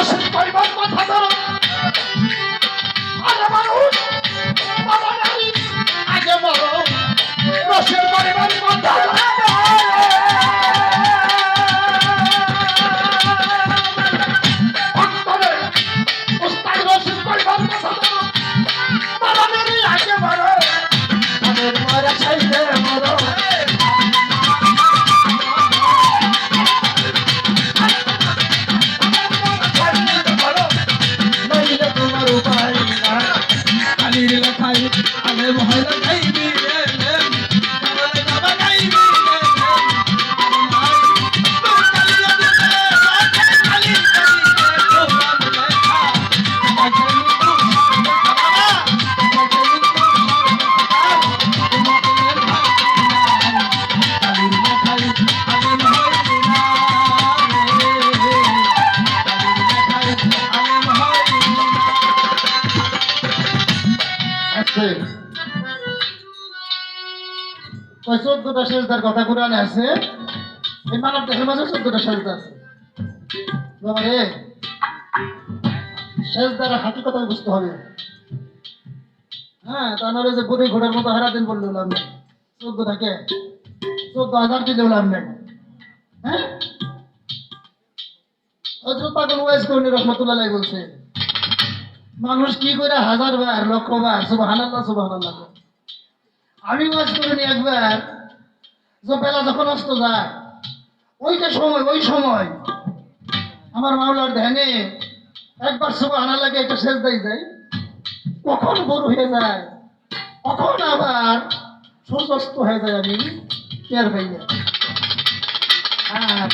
রসিদ baby. চোদ্দটা সেজদার কথা কোরআনে আছে। এই মানব দেহের মাঝে চোদ্দটা সেজদা আছে। সেজদার কথা বুঝতে হবে। হ্যাঁ তা নাহলে যে ঘোড়ার মতো হারা দিন বললে লাভ নেই। চোদ্দ হাজার দিলেও লাভ হ্যাঁ? হজরত পাগল ওয়াইজ কর্মী রহমতুল্লাহ বলছে, মানুষ কি করে হাজার বার, লক্ষ বার সুবহানাল্লাহ করে। আমি ওয়াজ করে নি একবার। যে বেলা যখন অস্ত যায়, ওইটা সময়, ওই সময়। আমার মাওলার ধ্যানে একবার সব আনা লাগে একটা শেষ দেয় যায় কখন বড় হয়ে যায়, কখন আবার সূর্যাস্ত হয়ে যায় আমি, টের পাই। আর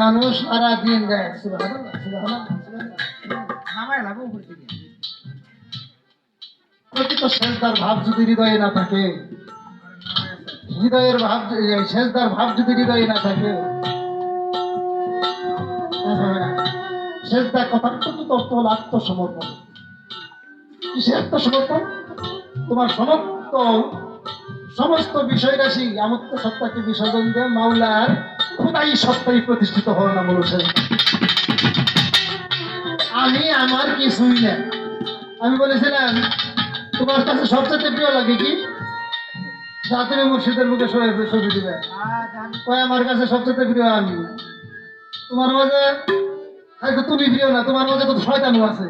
মানুষ সারা দিন দেয় শুভ সুবহানাল্লাহ সুবহানাল্লাহ সুবহানাল্লাহ। নামায় লাগো উপর থেকে শেষদার ভাব যদি হৃদয়ে না থাকে, হৃদয়ের ভাব শেষদার ভাব যদি হৃদয়ে না থাকে, শেষদার অর্থ হল আত্মসমর্পণ। কিসের আত্মসমর্পণ? তোমার সমস্ত সমস্ত বিষয় রাশি আমত্ত সত্তাকে বিসর্জন দিয়ে, মাওলার খুদাই সত্তাই প্রতিষ্ঠিত হওয়ার নাম হলো আমি আমার কিছুই না আমি বলেছিলাম তোমার কাছে সবচেয়ে প্রিয় লাগে কি? জাতির মুর্শিদের মুখে শোয়ে ছবি দিবে। ওই আমার কাছে সবচেয়ে প্রিয় আমি। তোমার মাঝে হয়তো তুমি প্রিয় না, তোমার মাঝে তো শয়তানও আছে।